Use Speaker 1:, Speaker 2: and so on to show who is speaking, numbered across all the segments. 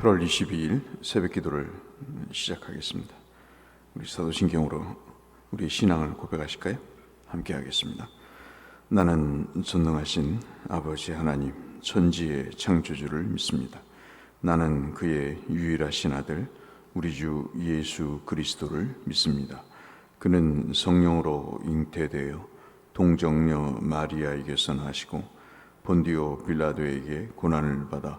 Speaker 1: 8월 22일 새벽 기도를 시작하겠습니다. 우리 사도신경으로 우리 신앙을 고백하실까요? 함께 하겠습니다. 나는 전능하신 아버지 하나님 천지의 창조주를 믿습니다. 나는 그의 유일하신 아들 우리 주 예수 그리스도를 믿습니다. 그는 성령으로 잉태되어 동정녀 마리아에게서 나시고 본디오 빌라도에게 고난을 받아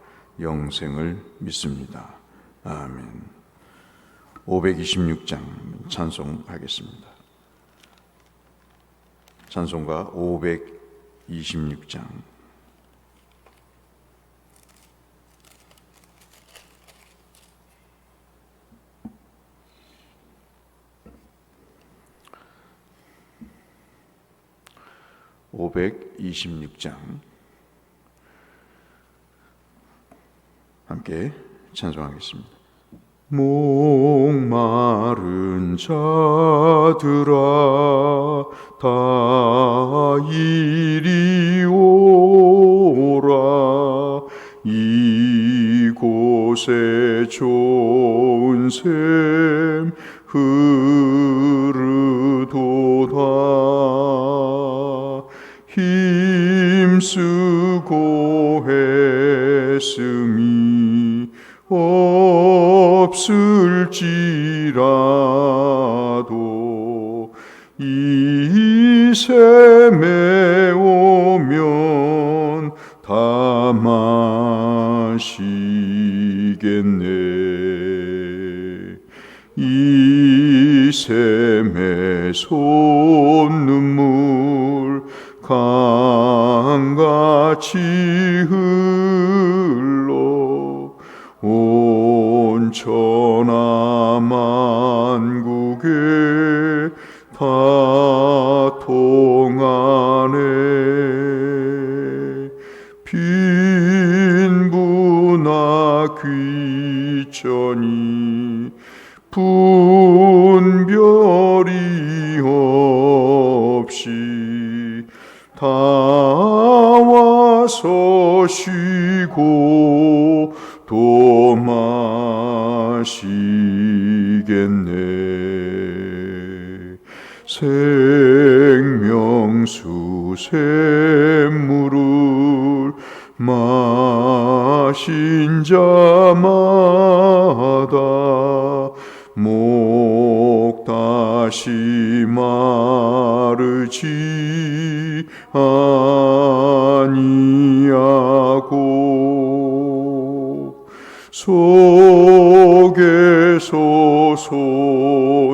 Speaker 1: 영생을 믿습니다. 아멘. 526장 찬송하겠습니다. 찬송가 526장 (526장) 함께 찬송하겠습니다. 목마른 자들아 다 이리 오라 이곳에 좋은 샘 흐르도다 힘쓰 샘에 오면 다 마시겠네. 이 샘에 손 빈부나 귀천이 분별이 없이 다 와서 쉬고 또 마시겠네. 생명수 샘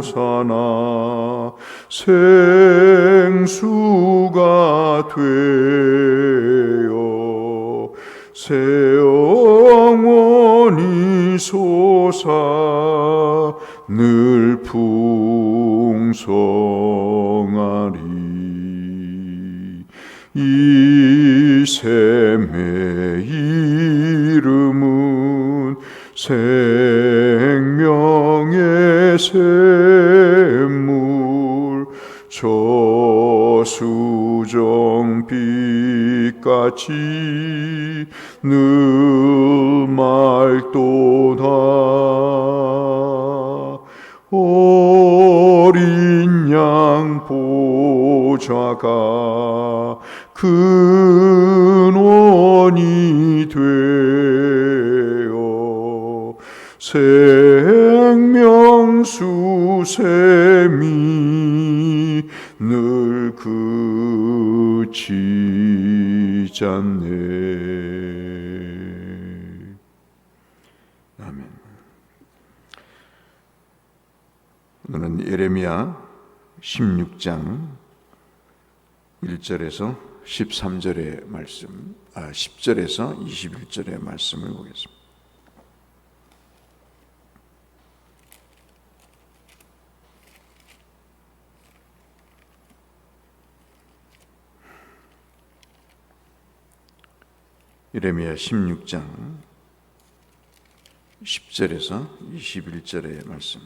Speaker 1: 솟아나 생수가 되어 새 영원히 솟아 늘풍 같이 늘 맑도다. 어린 양 보좌가 근원이 되어 생명수 샘 않네 아멘 오늘은 예레미야 16장 1절에서 13절의 말씀, 아 10절에서 21절의 말씀을 보겠습니다. 이레미야 16장 10절에서 21절의 말씀.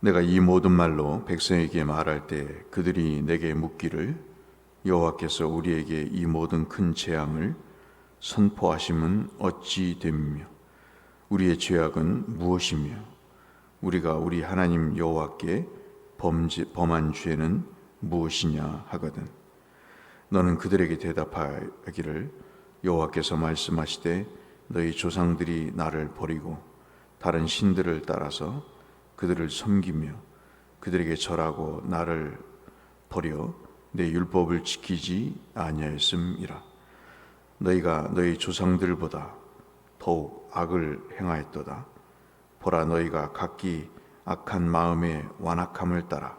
Speaker 1: 내가 이 모든 말로 백성에게 말할 때 그들이 내게 묻기를 여호와께서 우리에게 이 모든 큰 재앙을 선포하심은 어찌 됨며 우리의 죄악은 무엇이며 우리가 우리 하나님 여호와께 범죄, 범한 죄는 무엇이냐 하거든. 너는 그들에게 대답하기를 여호와께서 말씀하시되 너희 조상들이 나를 버리고 다른 신들을 따라서 그들을 섬기며 그들에게 절하고 나를 버려 내 율법을 지키지 아니하였음이라. 너희가 너희 조상들보다 더욱 악을 행하였도다. 보라 너희가 각기 악한 마음의 완악함을 따라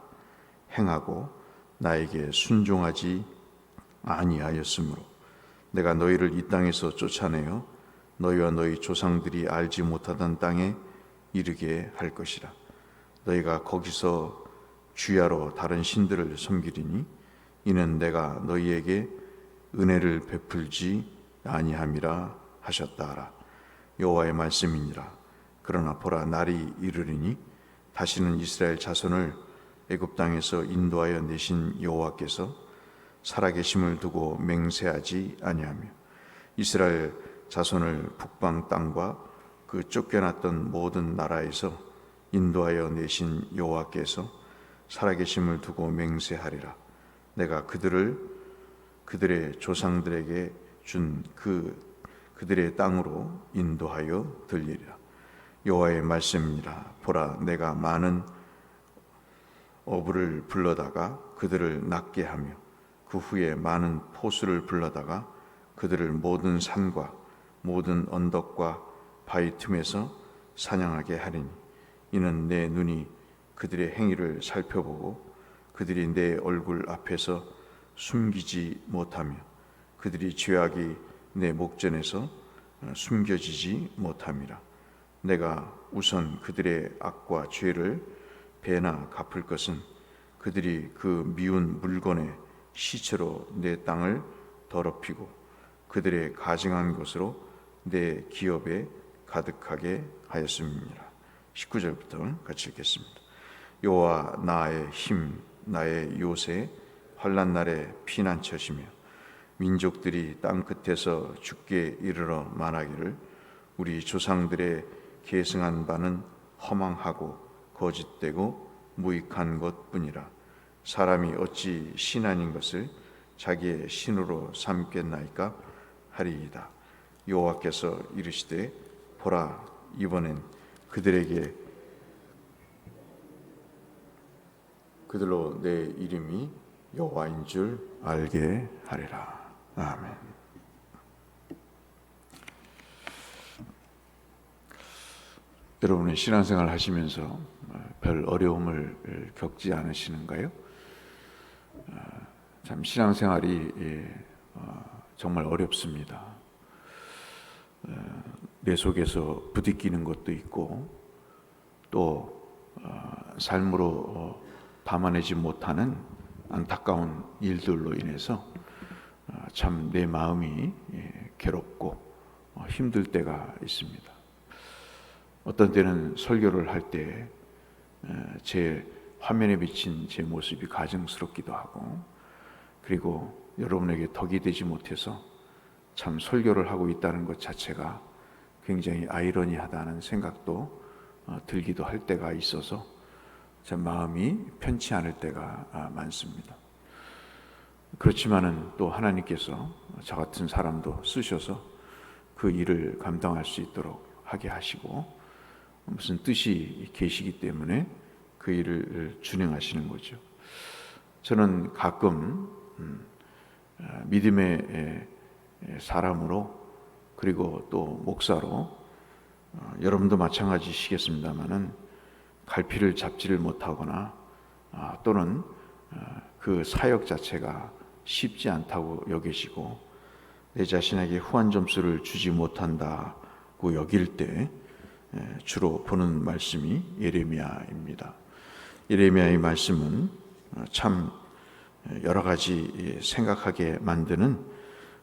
Speaker 1: 행하고 나에게 순종하지 아니하였으므로 내가 너희를 이 땅에서 쫓아내어 너희와 너희 조상들이 알지 못하던 땅에 이르게 할 것이라. 너희가 거기서 주야로 다른 신들을 섬기리니 이는 내가 너희에게 은혜를 베풀지 아니함이라 하셨다라 여호와의 말씀이니라. 그러나 보라 날이 이르리니 다시는 이스라엘 자손을 애굽 땅에서 인도하여 내신 여호와께서 살아계심을 두고 맹세하지 아니하며 이스라엘 자손을 북방 땅과 그 쫓겨났던 모든 나라에서 인도하여 내신 여호와께서 살아계심을 두고 맹세하리라. 내가 그들을 그들의 조상들에게 준 그 그들의 땅으로 인도하여 들리리라. 여호와의 말씀이니라. 보라 내가 많은 어부를 불러다가 그들을 낫게 하며 그 후에 많은 포수를 불러다가 그들을 모든 산과 모든 언덕과 바위 틈에서 사냥하게 하리니 이는 내 눈이 그들의 행위를 살펴보고 그들이 내 얼굴 앞에서 숨기지 못하며 그들이 죄악이 내 목전에서 숨겨지지 못함이라. 내가 우선 그들의 악과 죄를 배나 갚을 것은 그들이 그 미운 물건의 시체로 내 땅을 더럽히고 그들의 가증한 것으로 내 기업에 가득하게 하였음이니라 19절부터 같이 읽겠습니다. 여호와 나의 힘 나의 요새 환난 날에 피난처시며 민족들이 땅 끝에서 죽게 이르러 말하기를 우리 조상들의 계승한 바는 허망하고 거짓되고 무익한 것뿐이라. 사람이 어찌 신 아닌 것을 자기의 신으로 삼겠나이까 하리이다. 여호와께서 이르시되 보라 이번엔 그들에게 그들로 내 이름이 여호와인 줄 알게 하리라 아멘. 여러분은 신앙생활 하시면서 별 어려움을 겪지 않으시는가요? 참 신앙생활이 어, 정말 어렵습니다. 내 속에서 부딪히는 것도 있고 또 어, 삶으로 어, 담아내지 못하는 안타까운 일들로 인해서 참 내 마음이 예, 괴롭고 힘들 때가 있습니다. 어떤 때는 설교를 할 때 제 화면에 비친 제 모습이 가증스럽기도 하고 그리고 여러분에게 덕이 되지 못해서 참 설교를 하고 있다는 것 자체가 굉장히 아이러니하다는 생각도 어, 들기도 할 때가 있어서 제 마음이 편치 않을 때가 아, 많습니다. 그렇지만은 또 하나님께서 저 같은 사람도 쓰셔서 그 일을 감당할 수 있도록 하게 하시고 무슨 뜻이 계시기 때문에 그 일을 준행하시는 거죠. 저는 가끔 음, 아, 믿음의 사람으로 그리고 또 목사로 어, 여러분도 마찬가지시겠습니다만은 갈피를 잡지를 못하거나 아, 또는 어, 그 사역 자체가 쉽지 않다고 여기시고 내 자신에게 후한 점수를 주지 못한다고 여길 때 에, 주로 보는 말씀이 예레미야입니다. 예레미야의 말씀은 어, 참 여러 가지 생각하게 만드는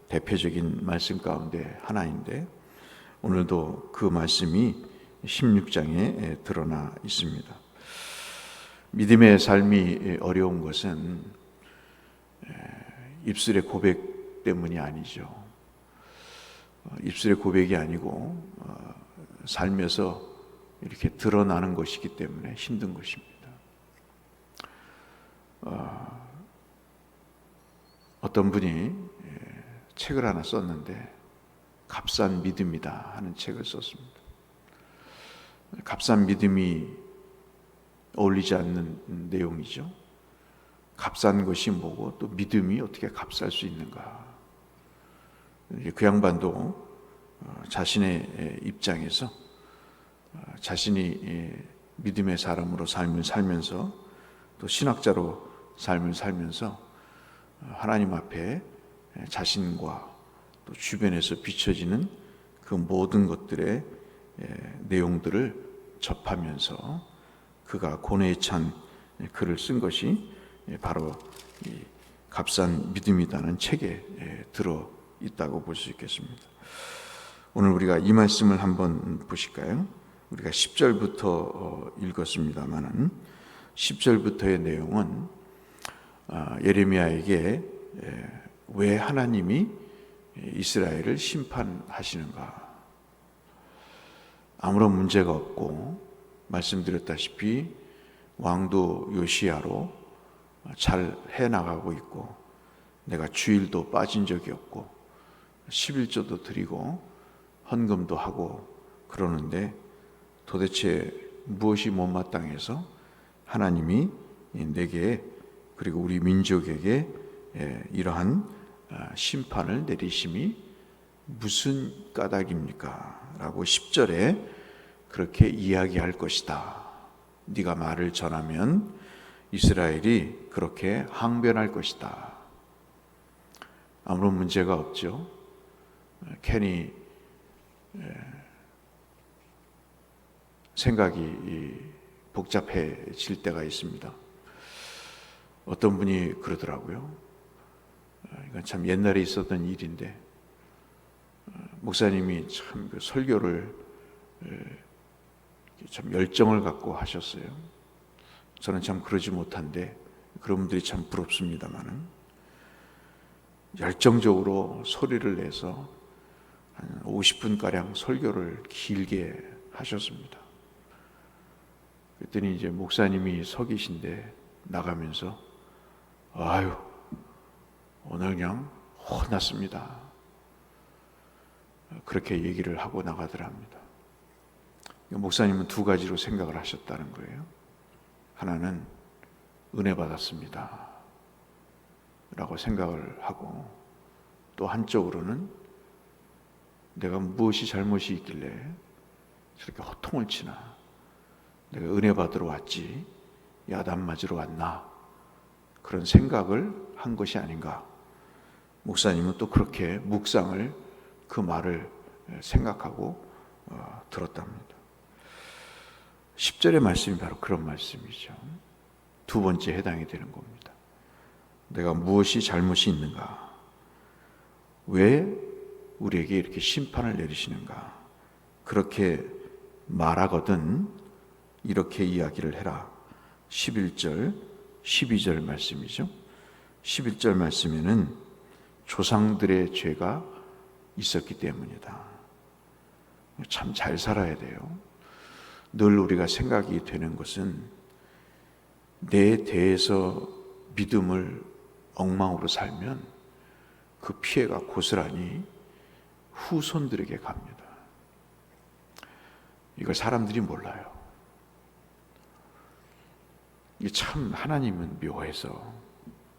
Speaker 1: 대표적인 말씀 가운데 하나인데 오늘도 그 말씀이 16장에 드러나 있습니다. 믿음의 삶이 어려운 것은 입술의 고백 때문이 아니죠. 어, 입술의 고백이 아니고 어, 살면서 이렇게 드러나는 것이기 때문에 힘든 것입니다. 어, 어떤 분이 책을 하나 썼는데 값싼 믿음이다 하는 책을 썼습니다. 값싼 믿음이 어울리지 않는 내용이죠. 값싼 것이 뭐고 또 믿음이 어떻게 값쌀 수 있는가. 그 양반도 어, 자신의 입장에서 어, 자신이 믿음의 사람으로 삶을 살면서 또 신학자로 삶을 살면서 어, 하나님 앞에 자신과 또 주변에서 비춰지는 그 모든 것들의 내용들을 접하면서 그가 고뇌에 찬 글을 쓴 것이 바로 이 값싼 믿음이라는 책에 들어 있다고 볼 수 있겠습니다. 오늘 우리가 이 말씀을 한번 보실까요? 우리가 10절부터 어, 읽었습니다만은 10절부터의 내용은 아, 예레미야에게 왜 하나님이 이스라엘을 심판하시는가? 아무런 문제가 없고 말씀드렸다시피 왕도 요시야로 잘 해나가고 있고 내가 주일도 빠진 적이 없고 11조도 드리고 헌금도 하고 그러는데 도대체 무엇이 못마땅해서 하나님이 내게 그리고 우리 민족에게 이러한 아, 심판을 내리심이 무슨 까닭입니까? 라고 10절에 그렇게 이야기할 것이다. 네가 말을 전하면 이스라엘이 그렇게 항변할 것이다. 아무런 문제가 없죠. 괜히 생각이 복잡해질 때가 있습니다. 어떤 분이 그러더라고요. 이건 참 옛날에 있었던 일인데 목사님이 참 그 설교를 참 열정을 갖고 하셨어요. 저는 참 그러지 못한데 그런 분들이 참 부럽습니다만은 열정적으로 소리를 내서 한 50분 가량 설교를 길게 하셨습니다. 그랬더니 이제 목사님이 서 계신데 나가면서 아유 오늘 그냥 혼났습니다. 그렇게 얘기를 하고 나가더랍니다. 목사님은 두 가지로 생각을 하셨다는 거예요. 하나는 은혜 받았습니다. 라고 생각을 하고 또 한쪽으로는 내가 무엇이 잘못이 있길래 저렇게 호통을 치나 내가 은혜 받으러 왔지 야단 맞으러 왔나 그런 생각을 한 것이 아닌가 목사님은 또 그렇게 묵상을 그 말을 생각하고 어, 들었답니다. 10절의 말씀이 바로 그런 말씀이죠. 두 번째 해당이 되는 겁니다. 내가 무엇이 잘못이 있는가? 왜 우리에게 이렇게 심판을 내리시는가? 그렇게 말하거든 이렇게 이야기를 해라. 11절, 12절 말씀이죠. 11절 말씀에는 조상들의 죄가 있었기 때문이다. 참 잘 살아야 돼요. 늘 우리가 생각이 되는 것은 내 대해서 믿음을 엉망으로 살면 그 피해가 고스란히 후손들에게 갑니다. 이걸 사람들이 몰라요. 이게 참 하나님은 묘해서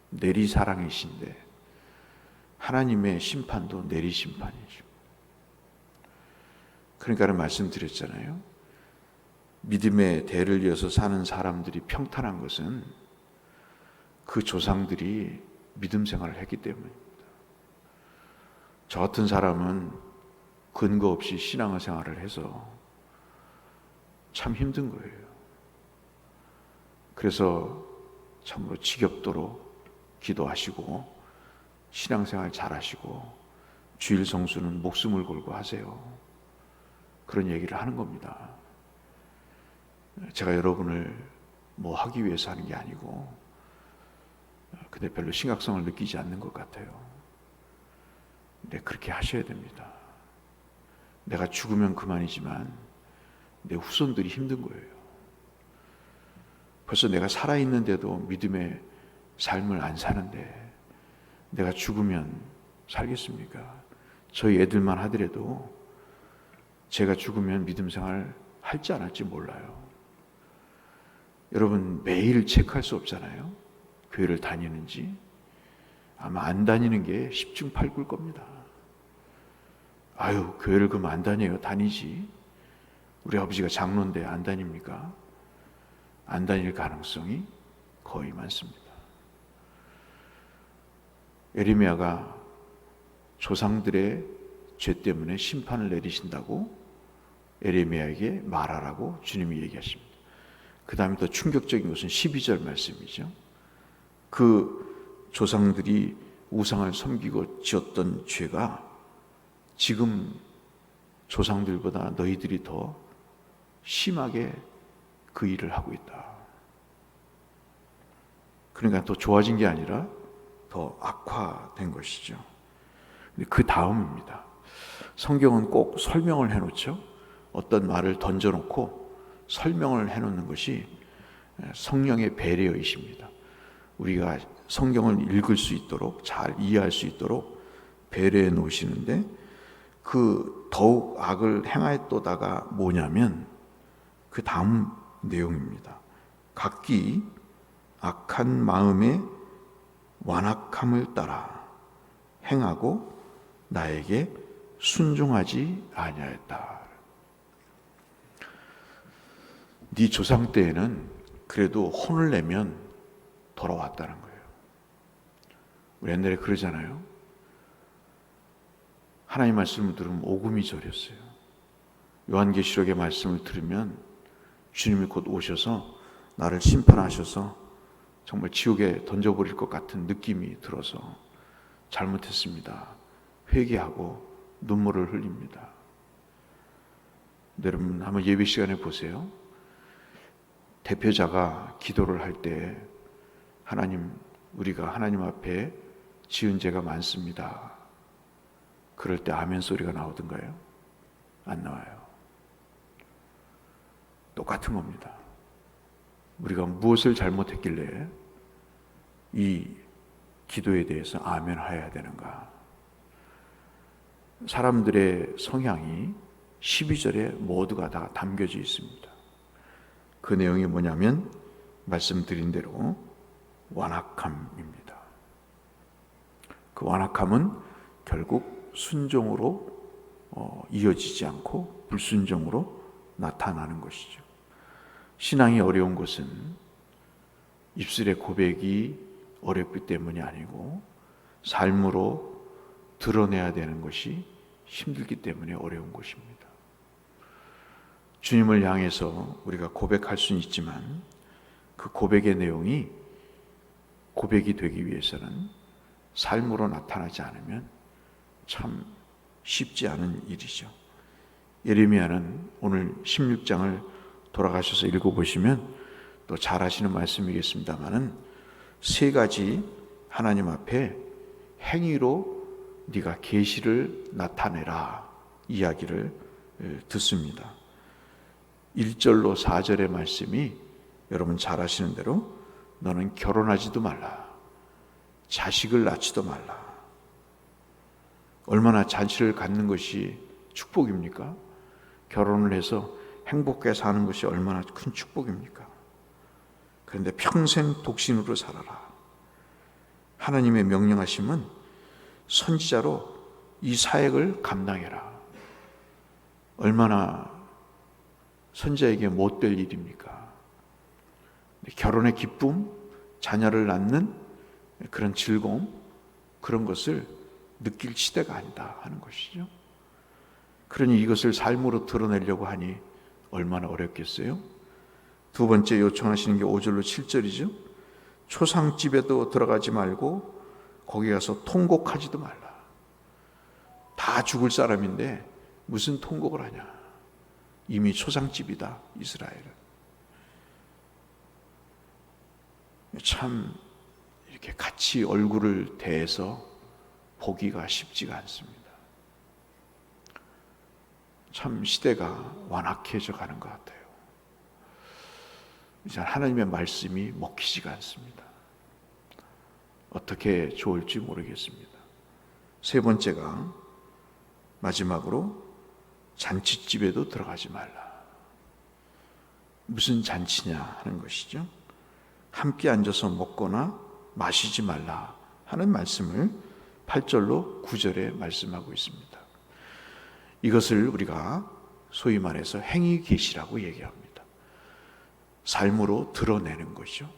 Speaker 1: 내리 사랑이신데 하나님의 심판도 내리 심판이죠. 그러니까 말씀드렸잖아요. 믿음의 대를 이어서 사는 사람들이 평탄한 것은 그 조상들이 믿음 생활을 했기 때문입니다. 저 같은 사람은 근거 없이 신앙을 생활을 해서 참 힘든 거예요. 그래서 참으로 지겹도록 기도하시고 신앙생활 잘하시고 주일 성수는 목숨을 걸고 하세요. 그런 얘기를 하는 겁니다. 제가 여러분을 뭐 하기 위해서 하는 게 아니고 근데 별로 심각성을 느끼지 않는 것 같아요. 근데 그렇게 하셔야 됩니다. 내가 죽으면 그만이지만 내 후손들이 힘든 거예요. 벌써 내가 살아있는데도 믿음의 삶을 안 사는데 내가 죽으면 살겠습니까? 저희 애들만 하더라도 제가 죽으면 믿음 생활 할지 안 할지 몰라요. 여러분 매일 체크할 수 없잖아요. 교회를 다니는지 아마 안 다니는 게 10중 8구일 겁니다. 아유, 교회를 그럼 안 다녀요. 다니지. 우리 아버지가 장로인데 안 다닙니까? 안 다닐 가능성이 거의 많습니다. 에리미야가 조상들의 죄 때문에 심판을 내리신다고 에레미야에게 말하라고 주님이 얘기하십니다. 그 다음에 더 충격적인 것은 12절 말씀이죠. 그 조상들이 우상을 섬기고 지었던 죄가 지금 조상들보다 너희들이 더 심하게 그 일을 하고 있다. 그러니까 더 좋아진 게 아니라 더 악화된 것이죠. 그 다음입니다. 성경은 꼭 설명을 해놓죠. 어떤 말을 던져놓고 설명을 해놓는 것이 성령의 배려이십니다. 우리가 성경을 읽을 수 있도록 잘 이해할 수 있도록 배려해 놓으시는데 그 더욱 악을 행하였도다가 뭐냐면 그 다음 내용입니다. 각기 악한 마음의 완악함을 따라 행하고 나에게 순종하지 아니하였다. 네 조상 때에는 그래도 혼을 내면 돌아왔다는 거예요. 우리 옛날에 그러잖아요. 하나님 말씀을 들으면 오금이 저렸어요. 요한계시록의 말씀을 들으면 주님이 곧 오셔서 나를 심판하셔서 정말 지옥에 던져버릴 것 같은 느낌이 들어서 잘못했습니다. 회개하고 눈물을 흘립니다. 여러분 한번 예배 시간에 보세요. 대표자가 기도를 할 때 하나님 우리가 하나님 앞에 지은 죄가 많습니다. 그럴 때 아멘 소리가 나오던가요? 안 나와요. 똑같은 겁니다. 우리가 무엇을 잘못했길래 이 기도에 대해서 아멘 해야 되는가? 사람들의 성향이 12절에 모두가 다 담겨져 있습니다. 그 내용이 뭐냐면 말씀드린 대로 완악함입니다. 그 완악함은 결국 순종으로 어, 이어지지 않고 불순종으로 나타나는 것이죠. 신앙이 어려운 것은 입술의 고백이 어렵기 때문이 아니고 삶으로 드러내야 되는 것이 힘들기 때문에 어려운 것입니다. 주님을 향해서 우리가 고백할 수는 있지만 그 고백의 내용이 고백이 되기 위해서는 삶으로 나타나지 않으면 참 쉽지 않은 일이죠. 예레미야는 오늘 16장을 돌아가셔서 읽어보시면 또잘 하시는 말씀이겠습니다만은 세 가지 하나님 앞에 행위로 네가 계시를 나타내라 이야기를 듣습니다. 1절로 4절의 말씀이 여러분 잘 아시는 대로 너는 결혼하지도 말라. 자식을 낳지도 말라. 얼마나 잔치를 갖는 것이 축복입니까? 결혼을 해서 행복하게 사는 것이 얼마나 큰 축복입니까? 그런데 평생 독신으로 살아라. 하나님의 명령하심은 선지자로 이 사역을 감당해라. 얼마나 선자에게 못 될 일입니까? 결혼의 기쁨, 자녀를 낳는 그런 즐거움, 그런 것을 느낄 시대가 아니다 하는 것이죠. 그러니 이것을 삶으로 드러내려고 하니 얼마나 어렵겠어요? 두 번째 요청하시는 게 5절로 7절이죠. 초상집에도 들어가지 말고 거기 가서 통곡하지도 말라. 다 죽을 사람인데 무슨 통곡을 하냐? 이미 초상집이다 이스라엘은. 참 이렇게 같이 얼굴을 대해서 보기가 쉽지가 않습니다. 참 시대가 완악해져 가는 것 같아요. 이제 하나님의 말씀이 먹히지가 않습니다. 어떻게 좋을지 모르겠습니다. 세 번째가 마지막으로 잔치집에도 들어가지 말라. 무슨 잔치냐 하는 것이죠. 함께 앉아서 먹거나 마시지 말라 하는 말씀을 8절로 9절에 말씀하고 있습니다. 이것을 우리가 소위 말해서 행위 계시라고 얘기합니다. 삶으로 드러내는 것이죠.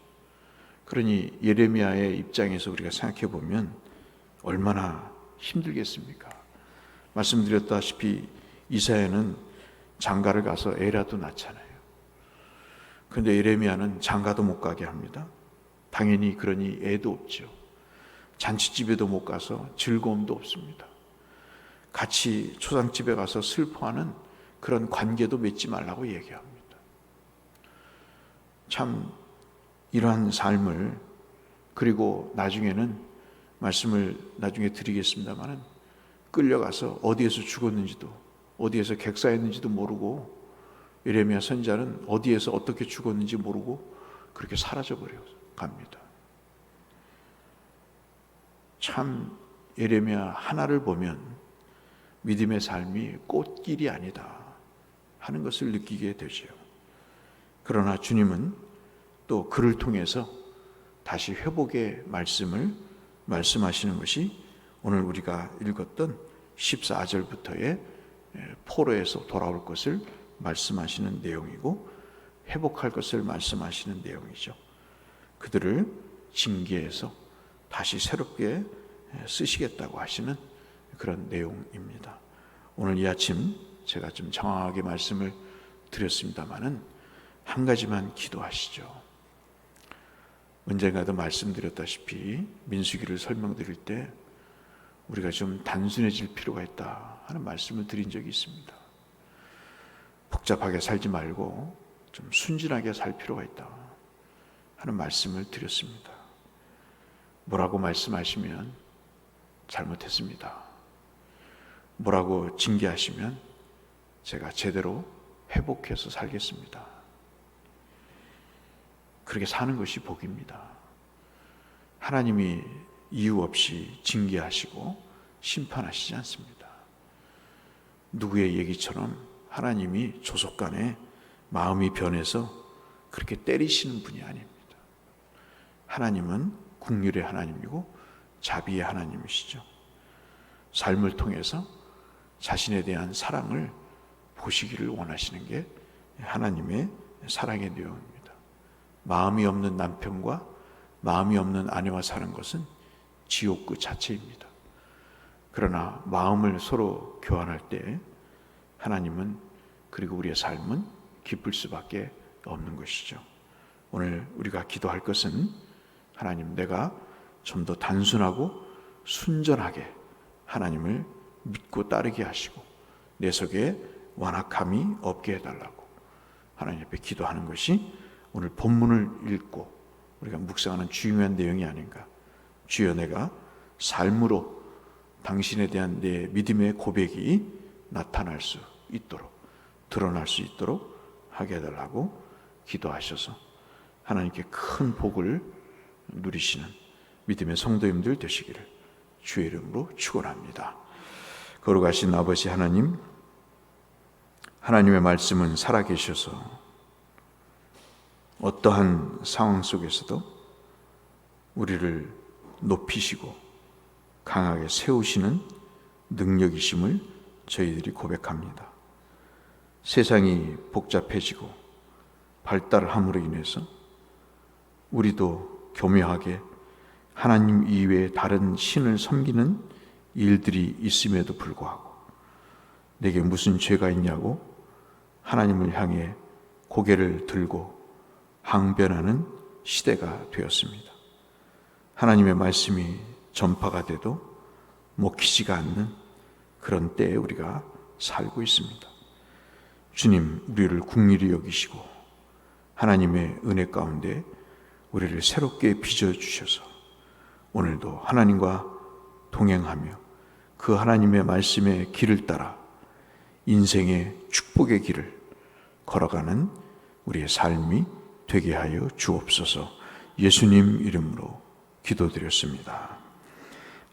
Speaker 1: 그러니 예레미야의 입장에서 우리가 생각해 보면 얼마나 힘들겠습니까? 말씀드렸다시피 이사야는 장가를 가서 애라도 낳잖아요. 그런데 예레미야는 장가도 못 가게 합니다. 당연히 그러니 애도 없죠. 잔치집에도 못 가서 즐거움도 없습니다. 같이 초상집에 가서 슬퍼하는 그런 관계도 맺지 말라고 얘기합니다. 참 이러한 삶을 그리고 나중에는 말씀을 나중에 드리겠습니다만은 끌려가서 어디에서 죽었는지도 어디에서 객사했는지도 모르고 예레미야 선자는 어디에서 어떻게 죽었는지 모르고 그렇게 사라져 버려 갑니다. 참 예레미야 하나를 보면 믿음의 삶이 꽃길이 아니다 하는 것을 느끼게 되죠. 그러나 주님은 또 그를 통해서 다시 회복의 말씀을 말씀하시는 것이 오늘 우리가 읽었던 14절부터의 포로에서 돌아올 것을 말씀하시는 내용이고 회복할 것을 말씀하시는 내용이죠. 그들을 징계해서 다시 새롭게 쓰시겠다고 하시는 그런 내용입니다. 오늘 이 아침 제가 좀 정확하게 말씀을 드렸습니다만은 한 가지만 기도하시죠. 언젠가도 말씀드렸다시피 민수기를 설명드릴 때 우리가 좀 단순해질 필요가 있다 하는 말씀을 드린 적이 있습니다. 복잡하게 살지 말고 좀 순진하게 살 필요가 있다 하는 말씀을 드렸습니다. 뭐라고 말씀하시면 잘못했습니다. 뭐라고 징계하시면 제가 제대로 회복해서 살겠습니다. 그렇게 사는 것이 복입니다. 하나님이 이유 없이 징계하시고 심판하시지 않습니다. 누구의 얘기처럼 하나님이 조속 간에 마음이 변해서 그렇게 때리시는 분이 아닙니다. 하나님은 국률의 하나님이고 자비의 하나님이시죠. 삶을 통해서 자신에 대한 사랑을 보시기를 원하시는 게 하나님의 사랑의 내용입니다. 마음이 없는 남편과 마음이 없는 아내와 사는 것은 지옥 그 자체입니다. 그러나 마음을 서로 교환할 때 하나님은 그리고 우리의 삶은 기쁠 수밖에 없는 것이죠. 오늘 우리가 기도할 것은 하나님 내가 좀 더 단순하고 순전하게 하나님을 믿고 따르게 하시고 내 속에 완악함이 없게 해달라고 하나님 앞에 기도하는 것이 오늘 본문을 읽고 우리가 묵상하는 중요한 내용이 아닌가. 주여 내가 삶으로 당신에 대한 내 믿음의 고백이 나타날 수 있도록 드러날 수 있도록 하게 해달라고 기도하셔서 하나님께 큰 복을 누리시는 믿음의 성도님들 되시기를 주의 이름으로 축원합니다. 거룩하신 아버지 하나님 하나님의 말씀은 살아계셔서 어떠한 상황 속에서도 우리를 높이시고 강하게 세우시는 능력이심을 저희들이 고백합니다. 세상이 복잡해지고 발달함으로 인해서 우리도 교묘하게 하나님 이외에 다른 신을 섬기는 일들이 있음에도 불구하고 내게 무슨 죄가 있냐고 하나님을 향해 고개를 들고 항변하는 시대가 되었습니다. 하나님의 말씀이 전파가 돼도 먹히지가 않는 그런 때에 우리가 살고 있습니다. 주님, 우리를 국리히 여기시고 하나님의 은혜 가운데 우리를 새롭게 빚어주셔서 오늘도 하나님과 동행하며 그 하나님의 말씀의 길을 따라 인생의 축복의 길을 걸어가는 우리의 삶이 되게 하여 주옵소서 예수님 이름으로 기도드렸습니다.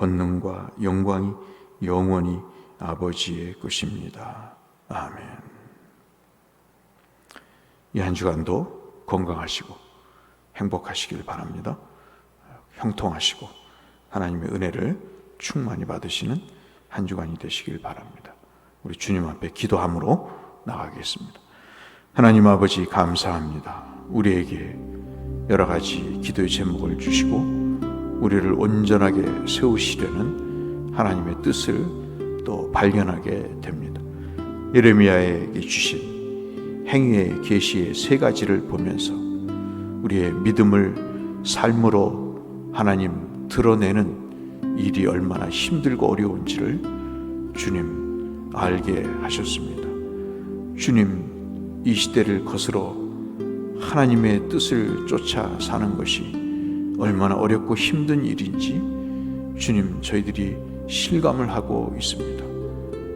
Speaker 1: 권능과 영광이 영원히 아버지의 것입니다. 아멘. 이 한 주간도 건강하시고 행복하시길 바랍니다. 형통하시고 하나님의 은혜를 충만히 받으시는 한 주간이 되시길 바랍니다. 우리 주님 앞에 기도함으로 나가겠습니다. 하나님 아버지 감사합니다. 우리에게 여러 가지 기도의 제목을 주시고 우리를 온전하게 세우시려는 하나님의 뜻을 또 발견하게 됩니다. 예레미야에게 주신 행위의 계시의 세 가지를 보면서 우리의 믿음을 삶으로 하나님 드러내는 일이 얼마나 힘들고 어려운지를 주님 알게 하셨습니다. 주님 이 시대를 거스러 하나님의 뜻을 쫓아 사는 것이 얼마나 어렵고 힘든 일인지 주님 저희들이 실감을 하고 있습니다.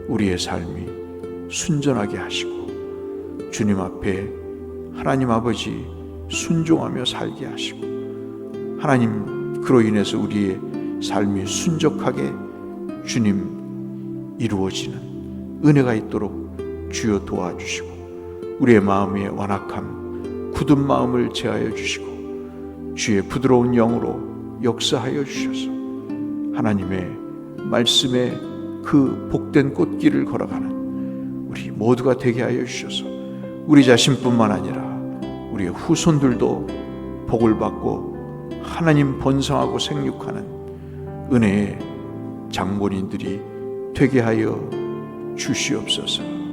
Speaker 1: 우리의 삶이 순전하게 하시고 주님 앞에 하나님 아버지 순종하며 살게 하시고 하나님 그로 인해서 우리의 삶이 순적하게 주님 이루어지는 은혜가 있도록 주여 도와주시고 우리의 마음의 완악함 굳은 마음을 제하여 주시고 주의 부드러운 영으로 역사하여 주셔서 하나님의 말씀에 그 복된 꽃길을 걸어가는 우리 모두가 되게 하여 주셔서 우리 자신뿐만 아니라 우리의 후손들도 복을 받고 하나님 번성하고 생육하는 은혜의 장본인들이 되게 하여 주시옵소서.